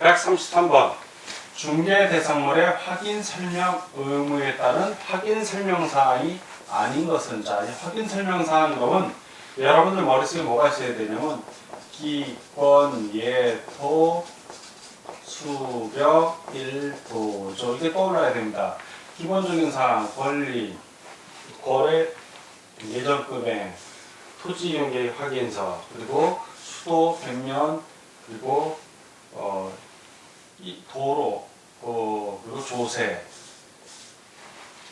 133번 중개 대상물의 확인 설명 의무에 따른 확인 설명 사항이 아닌 것은 자, 이 확인 설명 사항 그러면 여러분들 머릿속에 뭐가 있어야 되냐면 기권, 예토, 수벽, 일도조 이게 떠올라야 됩니다. 기본적인 사항, 권리, 거래, 예전금액, 토지 이용 계획 확인서, 그리고 수도, 벽면, 그리고 어, 이 도로, 어, 그리고 조세.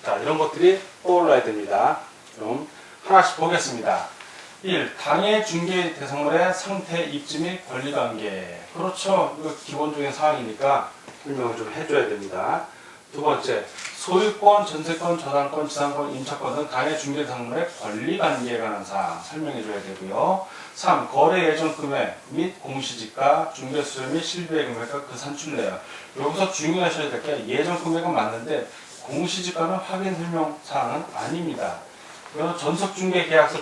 자, 이런 것들이 떠올라야 됩니다. 그럼 하나씩 보겠습니다. 1. 당해 중개 대상물의 상태, 입지 및 권리관계. 그렇죠. 이거 기본적인 사항이니까 설명을 좀 해줘야 됩니다. 두 번째, 소유권, 전세권, 저당권, 지상권, 임차권 등 당해 중개 대상물의 권리관계에 관한 사항 설명해줘야 되고요. 3. 거래 예정 금액 및 공시지가, 중개수수 및 실비의 금액과 그 산출 내역. 여기서 중요하셔야 될 게 예정 금액은 맞는데 공시지가는 확인 설명 사항은 아닙니다. 그래서 전석중개 계약서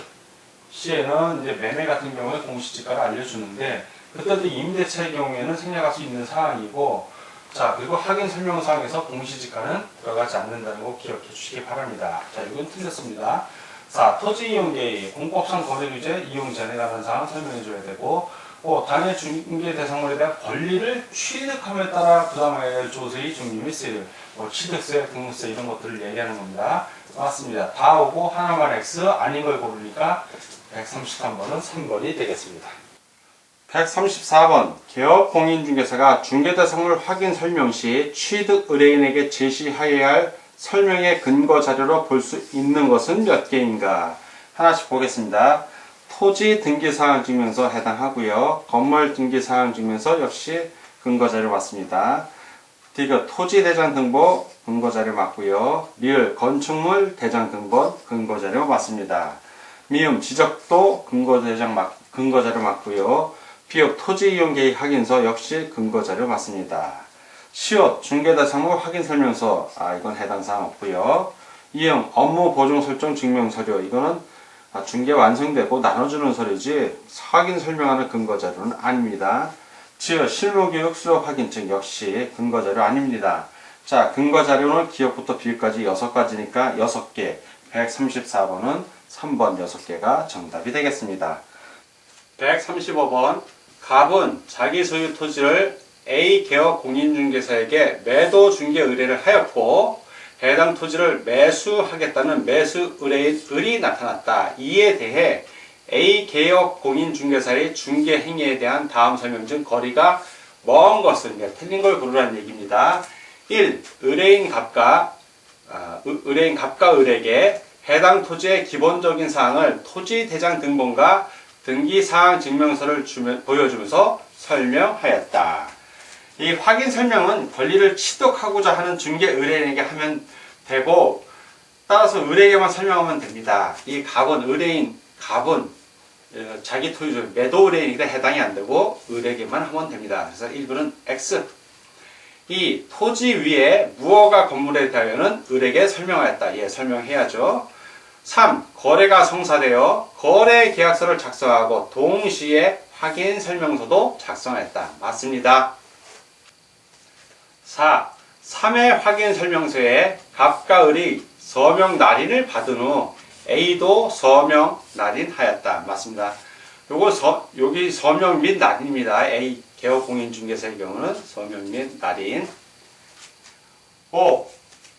시에는 이제 매매 같은 경우에 공시지가를 알려주는데 그때도 임대차의 경우에는 생략할 수 있는 사항이고 자 그리고 확인 설명 사항에서 공시지가는 들어가지 않는다는 거 기억해 주시기 바랍니다. 자 이건 틀렸습니다. 자 토지 이용 계획, 공법상 거래 규제, 이용 관한 사항 설명해 줘야 되고 어, 당해 중개 대상물에 대한 권리를 취득함에 따라 부담해야 할 조세의 종류 및 세율, 뭐 취득세, 등록세 이런 것들을 얘기하는 겁니다. 맞습니다. 다 오고 하나만 X 아닌 걸 고르니까 133번은 3번이 되겠습니다. 134번 개업 공인중개사가 중개대상물 확인 설명 시 취득 의뢰인에게 제시하여야 할 설명의 근거 자료로 볼 수 있는 것은 몇 개인가? 하나씩 보겠습니다. 토지 등기사항 증명서 해당하고요. 건물 등기사항 증명서 역시 근거 자료 맞습니다. 디귿 토지 대장 등본 근거 자료 맞고요. 리을 건축물 대장 등본 근거 자료 맞습니다. 미음 지적도 근거 대장 맞 근거 자료 맞고요. 비읍 토지 이용 계획 확인서 역시 근거 자료 맞습니다. 시옷 중개대상물 확인 설명서 아 이건 해당 사항 없고요. 이응 업무 보증 설정 증명 서류 이거는 아, 중개 완성되고 나눠주는 서류지 확인 설명하는 근거 자료는 아닙니다. 지어 실무교육 수업 확인증 역시 근거 자료 아닙니다. 자 근거 자료는 기억부터 비읍까지 6가지니까 6개 134번은 3번 6개가 정답이 되겠습니다. 135번 갑은 자기 소유 토지를 A 개업 공인중개사에게 매도 중개 의뢰를 하였고 해당 토지를 매수하겠다는 매수 의뢰인 을이 나타났다. 이에 대해 A 개업 공인중개사의 중개 행위에 대한 다음 설명 중 거리가 먼 것은 그러니까 틀린 걸 고르라는 얘기입니다. 1. 의뢰인 갑과 아, 의- 의뢰인 갑과 을에게 해당 토지의 기본적인 사항을 토지 대장 등본과 등기 사항 증명서를 주면, 보여주면서 설명하였다. 이 확인 설명은 권리를 취득하고자 하는 중개 의뢰인에게 하면 되고 따라서 의뢰에게만 설명하면 됩니다. 이 갑은 의뢰인 갑은 어, 자기 토지 매도 의뢰인에게 해당이 안 되고 의뢰에게만 하면 됩니다. 그래서 1번은 X. 이 토지 위에 무허가 건물에 대하여는 을에게 설명하였다. 예, 설명해야죠. 3. 거래가 성사되어 거래 계약서를 작성하고 동시에 확인 설명서도 작성했다. 맞습니다. 4. 3회 확인 설명서에 갑과 을이 서명 날인을 받은 후 A도 서명 날인하였다. 맞습니다. 요거 서, 여기 서명 및 날인입니다. A 개업 공인중개사의 경우는 서명 및 날인. 5.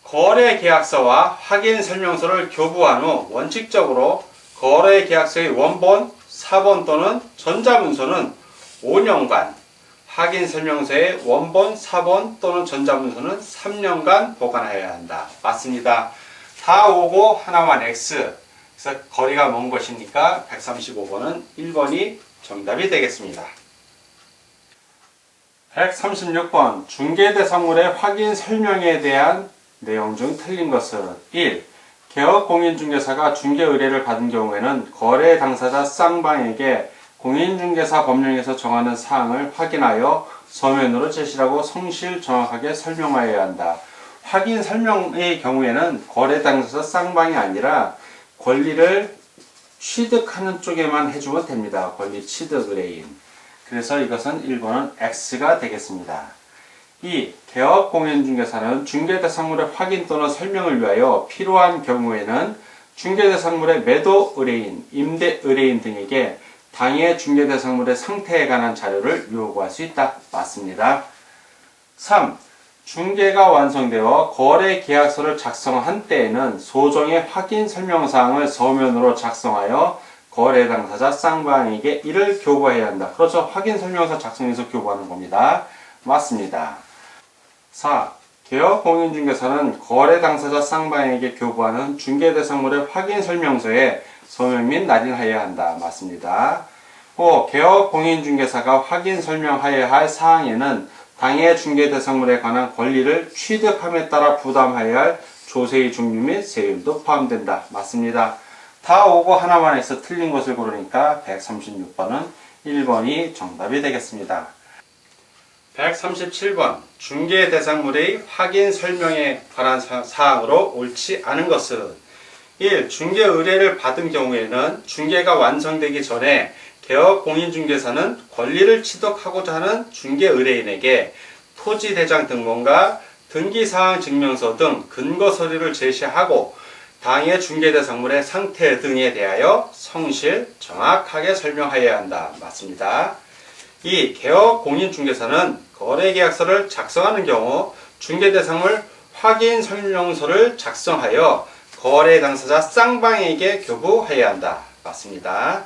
거래 계약서와 확인 설명서를 교부한 후 원칙적으로 거래 계약서의 원본, 사본 또는 전자문서는 5년간, 확인 설명서의 원본, 사본 또는 전자문서는 3년간 보관해야 한다. 맞습니다. 다 오고 하나만 X. 그래서 거리가 먼 것이니까 135번은 1번이 정답이 되겠습니다. 136번 중개대상물의 확인 설명에 대한 내용 중 틀린 것은 1. 개업 공인중개사가 중개 의뢰를 받은 경우에는 거래 당사자 쌍방에게 공인중개사 법령에서 정하는 사항을 확인하여 서면으로 제시하고 성실 정확하게 설명하여야 한다. 확인 설명의 경우에는 거래 당사자 쌍방이 아니라 권리를 취득하는 쪽에만 해주면 됩니다. 권리 취득 의뢰인. 그래서 이것은 1번은 X가 되겠습니다. 2. 개업 공인중개사는 중개대상물의 확인 또는 설명을 위하여 필요한 경우에는 중개대상물의 매도 의뢰인, 임대 의뢰인 등에게 당해 중개대상물의 상태에 관한 자료를 요구할 수 있다. 맞습니다. 3. 중개가 완성되어 거래 계약서를 작성한 때에는 소정의 확인 설명사항을 서면으로 작성하여 거래 당사자 쌍방에게 이를 교부해야 한다. 그렇죠. 확인 설명서 작성해서 교부하는 겁니다. 맞습니다. 4. 개업 공인중개사는 거래 당사자 쌍방에게 교부하는 중개 대상물의 확인 설명서에 서명 및 날인하여야 한다. 맞습니다. 5. 개업 공인중개사가 확인 설명하여야 할 사항에는 당해 중개 대상물에 관한 권리를 취득함에 따라 부담하여야 할 조세의 종류 및 세율도 포함된다. 맞습니다. 다 오고 하나만 해서 틀린 것을 고르니까 136번은 1번이 정답이 되겠습니다. 137번 중개 대상물의 확인 설명에 관한 사- 사항으로 옳지 않은 것은 1. 중개 의뢰를 받은 경우에는 중개가 완성되기 전에 개업 공인중개사는 권리를 취득하고자 하는 중개 의뢰인에게 토지 대장 등본과 등기사항 증명서 등 근거 서류를 제시하고 당해 중개 대상물의 상태 등에 대하여 성실 정확하게 설명하여야 한다. 맞습니다. 이 개업 공인중개사는 거래계약서를 작성하는 경우 중개대상물 확인 설명서를 작성하여 거래 당사자 쌍방에게 교부해야 한다. 맞습니다.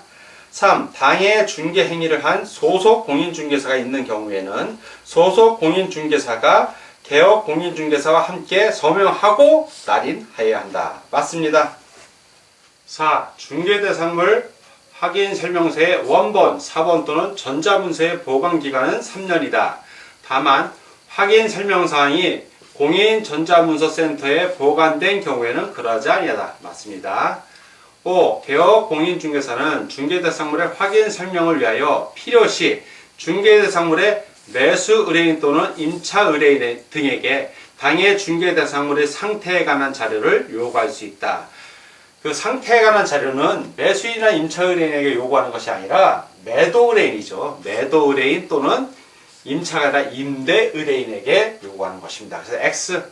3. 당해 중개 행위를 한 소속 공인중개사가 있는 경우에는 소속 공인중개사가 개업 공인중개사와 함께 서명하고 날인하여야 한다. 맞습니다. 4. 중개대상물 확인 설명서의 원본, 사본 또는 전자문서의 보관 기간은 3년이다. 다만 확인 설명사항이 공인 전자문서 센터에 보관된 경우에는 그러지 아니하다. 맞습니다. 5. 개업 공인중개사는 중개대상물의 확인 설명을 위하여 필요시 중개대상물의 매수 의뢰인 또는 임차 의뢰인 등에게 당해 중개대상물의 상태에 관한 자료를 요구할 수 있다. 그 상태에 관한 자료는 매수인이나 임차 의뢰인에게 요구하는 것이 아니라 매도 의뢰인이죠. 매도 의뢰인 또는 임차가 아니라 임대 의뢰인에게 요구하는 것입니다. 그래서 X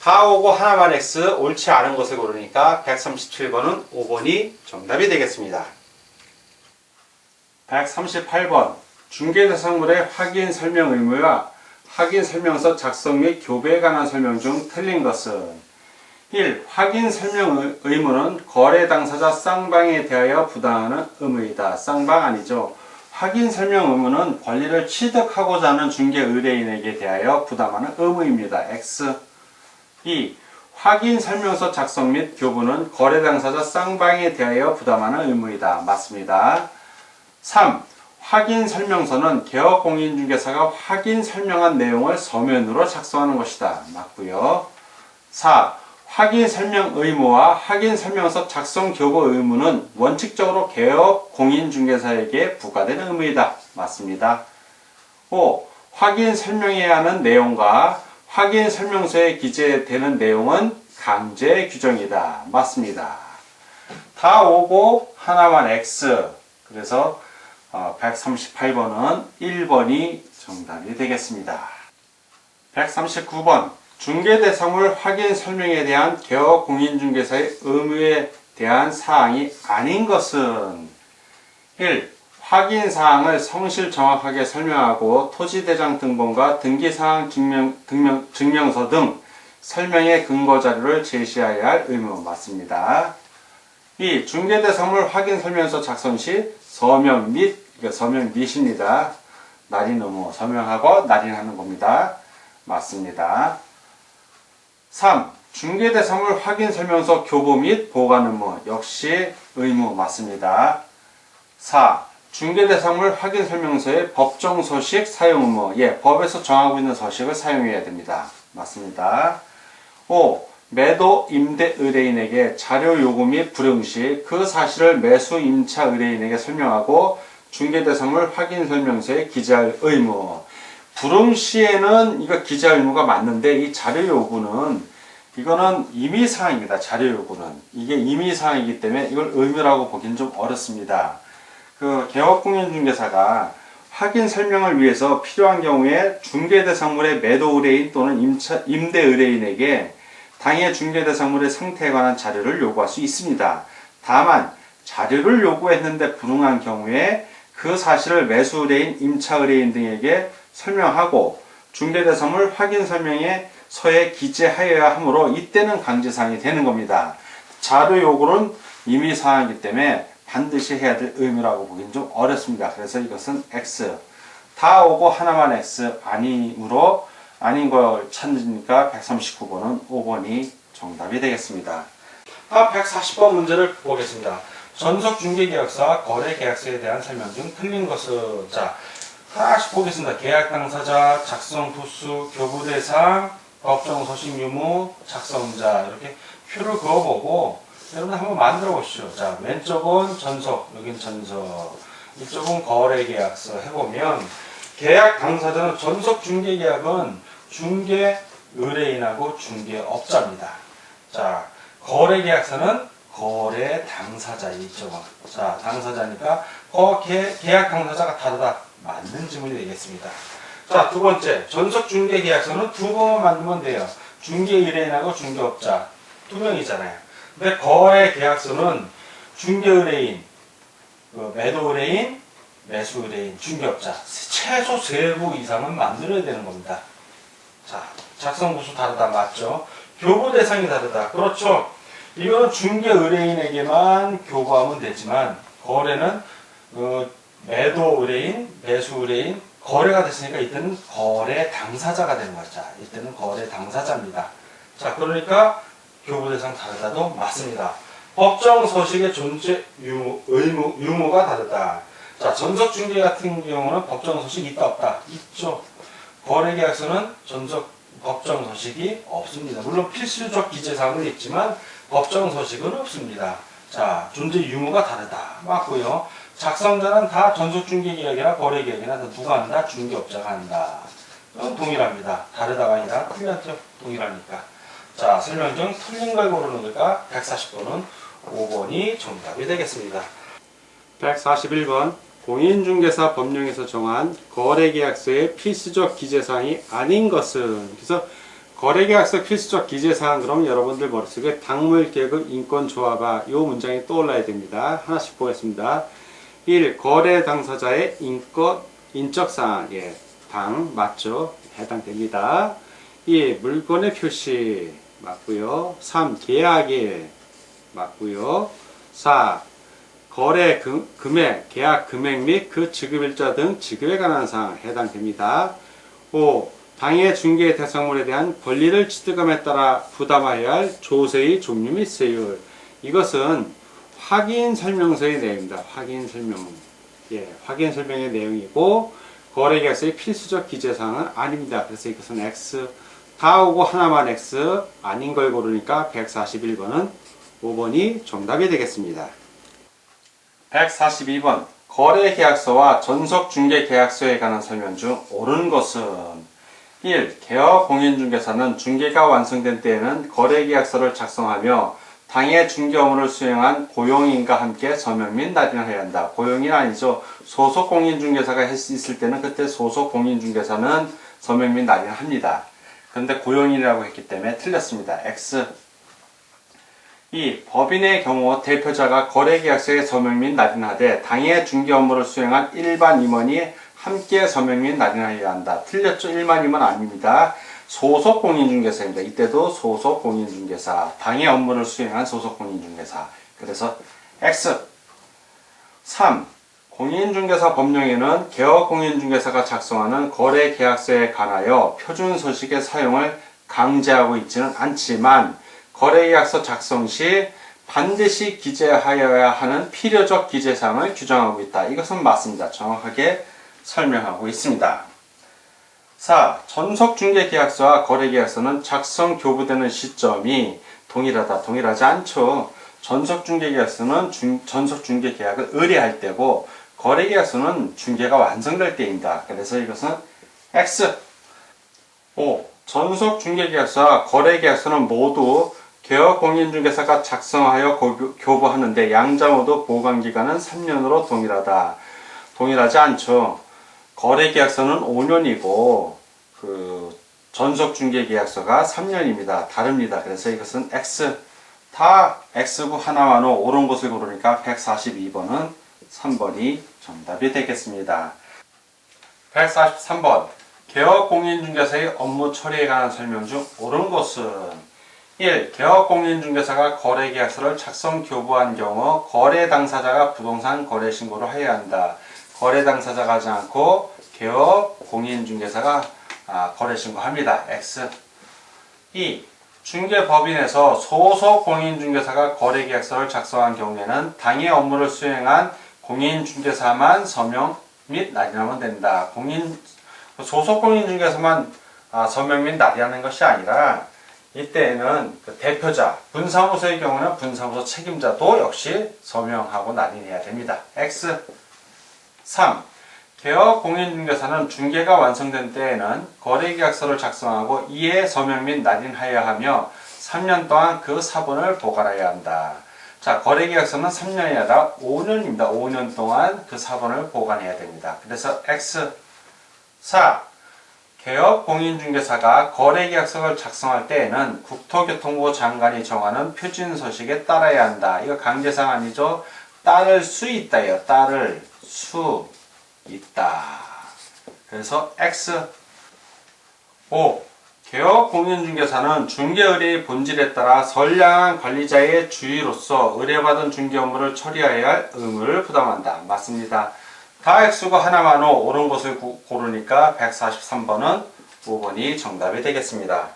다 오고 하나만 X 옳지 않은 것을 고르니까 137번은 5번이 정답이 되겠습니다. 138번 중개대상물의 확인 설명 의무와 확인 설명서 작성 및 교부에 관한 설명 중 틀린 것은 1. 확인 설명 의- 의무는 거래 당사자 쌍방에 대하여 부담하는 의무이다. 쌍방 아니죠. 확인 설명 의무는 권리를 취득하고자 하는 중개 의뢰인에게 대하여 부담하는 의무입니다. X. 2. 확인 설명서 작성 및 교부는 거래 당사자 쌍방에 대하여 부담하는 의무이다. 맞습니다. 3. 확인 설명서는 개업 공인중개사가 확인 설명한 내용을 서면으로 작성하는 것이다. 맞고요. 4. 확인 설명 의무와 확인 설명서 작성 교부 의무는 원칙적으로 개업 공인중개사에게 부과되는 의무이다. 맞습니다. 5. 확인 설명해야 하는 내용과 확인 설명서에 기재되는 내용은 강제 규정이다. 맞습니다. 다 오고 하나만 X. 그래서 138번은 1번이 정답이 되겠습니다. 139번 중개대상물 확인 설명에 대한 개업 공인중개사의 의무에 대한 사항이 아닌 것은 1. 확인 사항을 성실 정확하게 설명하고 토지대장 등본과 등기사항 증명, 등명, 증명서 등 설명의 근거 자료를 제시해야 할 의무 맞습니다. 2. 중개대상물 확인 설명서 작성 시 서명 및 이거 서명 및입니다. 날인 의무 서명하고 날인하는 겁니다. 맞습니다. 3. 중개대상물 확인 설명서 교부 및 보관 의무 역시 의무 맞습니다. 4. 중개대상물 확인 설명서의 법정 서식 사용 의무 예, 법에서 정하고 있는 서식을 사용해야 됩니다. 맞습니다. 5. 매도 임대 의뢰인에게 자료 요구 및 불응 시그 사실을 매수 임차 의뢰인에게 설명하고 중개대상물 확인 설명서에 기재할 의무. 불응 시에는 이거 기재할 의무가 맞는데 이 자료 요구는 이거는 임의 사항입니다. 자료 요구는 이게 임의 사항이기 때문에 이걸 의무라고 보기는 좀 어렵습니다. 그 개업공인중개사가 확인 설명을 위해서 필요한 경우에 중개대상물의 매도 의뢰인 또는 임차, 임대 의뢰인에게 당해 중개대상물의 상태에 관한 자료를 요구할 수 있습니다. 다만 자료를 요구했는데 불응한 경우에 그 사실을 매수 의뢰인, 임차 의뢰인 등에게 설명하고 중개대상물 확인 설명에 서에 기재하여야 하므로 이때는 강제사항이 되는 겁니다. 자료 요구는 임의 사항이기 때문에 반드시 해야 될 의무라고 보기는 좀 어렵습니다. 그래서 이것은 X. 다 오고 하나만 X 아니므로 아닌 걸 찾으니까 139번은 5번이 정답이 되겠습니다. 다음 140번 문제를 보겠습니다. 전속 중개계약서와 거래계약서에 대한 설명 중 틀린 것은 자 하나씩 보겠습니다. 계약 당사자, 작성 도수, 교부 대상, 법정 소식 유무, 작성자 이렇게 표를 그어보고 여러분 한번 만들어 보시죠. 자 왼쪽은 전속, 여긴 전속, 이쪽은 거래 계약서 해보면 계약 당사자는 전속 중개 계약은 중개 의뢰인하고 중개업자입니다. 자 거래 계약서는 거래 당사자이죠. 자, 당사자니까 거 계, 계약 당사자가 다르다. 맞는 질문이 되겠습니다. 자, 두 번째. 전속 중개 계약서는 두 번만 만들면 돼요. 중개 의뢰인하고 중개업자 두 명이잖아요. 근데 거래 계약서는 중개 의뢰인, 그 매도 의뢰인, 매수 의뢰인, 중개업자 최소 세 부 이상은 만들어야 되는 겁니다. 자, 작성 부수 다르다 맞죠? 교부 대상이 다르다. 그렇죠. 이거는 중개 의뢰인에게만 교부하면 되지만 거래는 그 매도 의뢰인, 매수 의뢰인 거래가 됐으니까 이때는 거래 당사자가 되는 거죠. 자, 이때는 거래 당사자입니다. 자, 그러니까 교부 대상 다르다도 맞습니다. 법정 서식의 존재 유무, 의무, 유무가 다르다. 자, 전속 중개 같은 경우는 법정 서식이 있다 없다 있죠. 거래 계약서는 전속 법정 서식이 없습니다. 물론 필수적 기재 사항은 있지만 법정 서식은 없습니다. 자, 존재 유무가 다르다. 맞고요. 작성자는 다 전속중개 계약이나 거래 계약이나 다 누가 한다? 중개업자가 한다. 이건 동일합니다. 다르다가 아니라 틀렸죠. 동일하니까. 자, 설명 중 틀린 걸 고르는 거니까 140번은 5번이 정답이 되겠습니다. 141번 공인중개사 법령에서 정한 거래계약서의 필수적 기재사항이 아닌 것은 그래서 거래계약서 필수적 기재사항 그럼 여러분들 머릿속에 당물 계급 인권 조합아 요 문장이 떠올라야 됩니다. 하나씩 보겠습니다. 1. 거래 당사자의 인권 인적 사항 예, 당 맞죠? 해당됩니다. 2. 물건의 표시 맞고요. 3. 계약일 맞고요. 4. 거래 금, 금액, 계약 금액 및 그 지급일자 등 지급에 관한 사항 해당됩니다. 5. 당해 중개 대상물에 대한 권리를 취득함에 따라 부담하여야 할 조세의 종류 및 세율. 이것은 확인 설명서의 내용입니다. 확인 설명. 예, 확인 설명의 내용이고 거래 계약서의 필수적 기재 사항은 아닙니다. 그래서 이것은 X 다 오고 하나만 X 아닌 걸 고르니까 141번은 5번이 정답이 되겠습니다. 142번 거래계약서와 전속중개계약서에 관한 설명 중 옳은 것은 1. 개업 공인중개사는 중개가 완성된 때에는 거래계약서를 작성하며 당해 중개 업무를 수행한 고용인과 함께 서명 및 날인해야 한다. 고용인 아니죠. 소속 공인중개사가 있을 때는 그때 소속 공인중개사는 서명 및 날인합니다. 그런데 고용인이라고 했기 때문에 틀렸습니다. X 2. 법인의 경우 대표자가 거래계약서에 서명 및 날인하되 당해 중개 업무를 수행한 일반 임원이 함께 서명 및 날인하여야 한다. 틀렸죠? 일반 임원 아닙니다. 소속 공인중개사입니다. 이때도 소속 공인중개사, 당해 업무를 수행한 소속 공인중개사. 그래서 X 3. 공인중개사 법령에는 개업 공인중개사가 작성하는 거래계약서에 관하여 표준 서식의 사용을 강제하고 있지는 않지만 거래계약서 작성 시 반드시 기재하여야 하는 필요적 기재사항을 규정하고 있다. 이것은 맞습니다. 정확하게 설명하고 있습니다. 4. 전속 중개 계약서와 거래 계약서는 작성 교부되는 시점이 동일하다. 동일하지 않죠. 전속 중개 계약서는 중- 전속 중개 계약을 의뢰할 때고 거래 계약서는 중개가 완성될 때입니다. 그래서 이것은 X 5. 전속 중개 계약서와 거래 계약서는 모두 개업 공인중개사가 작성하여 교부하는데 양자 모두 보관 기간은 3년으로 동일하다. 동일하지 않죠. 거래 계약서는 5년이고 그 전속 중개 계약서가 3년입니다. 다릅니다. 그래서 이것은 X 다 X고 하나만호 옳은 것을 고르니까 142번은 3번이 정답이 되겠습니다. 143번 개업공인중개사의 업무 처리에 관한 설명 중 옳은 것은 1. 개업공인중개사가 거래계약서를 작성 교부한 경우 거래 당사자가 부동산 거래 신고를 해야 한다. 거래 당사자가 하지 않고 개업 공인중개사가 아, 거래 신고합니다. X 2. 중개법인에서 소속 공인중개사가 거래계약서를 작성한 경우에는 당해 업무를 수행한 공인중개사만 서명 및 날인하면 된다. 공인 소속 공인중개사만 아, 서명 및 날인하는 것이 아니라 이때에는 그 대표자, 분사무소의 경우는 분사무소 책임자도 역시 서명하고 날인해야 됩니다. X 3. 개업 공인중개사는 중개가 완성된 때에는 거래계약서를 작성하고 이에 서명 및 날인하여야 하며 3년 동안 그 사본을 보관해야 한다. 자, 거래계약서는 3년이 아니라 5년입니다. 5년 동안 그 사본을 보관해야 됩니다. 그래서 X 4. 개업 공인중개사가 거래계약서를 작성할 때에는 국토교통부 장관이 정하는 표준 서식에 따라야 한다. 이거 강제상 아니죠? 따를 수 있다예요. 따를 수 있다. 그래서 X 5. 개업 공인중개사는 중개의뢰의 본질에 따라 선량한 관리자의 주의로서 의뢰받은 중개 업무를 처리해야 할 의무를 부담한다. 맞습니다. 다 X고 하나만 오 옳은 것을 고- 고르니까 143번은 5번이 정답이 되겠습니다.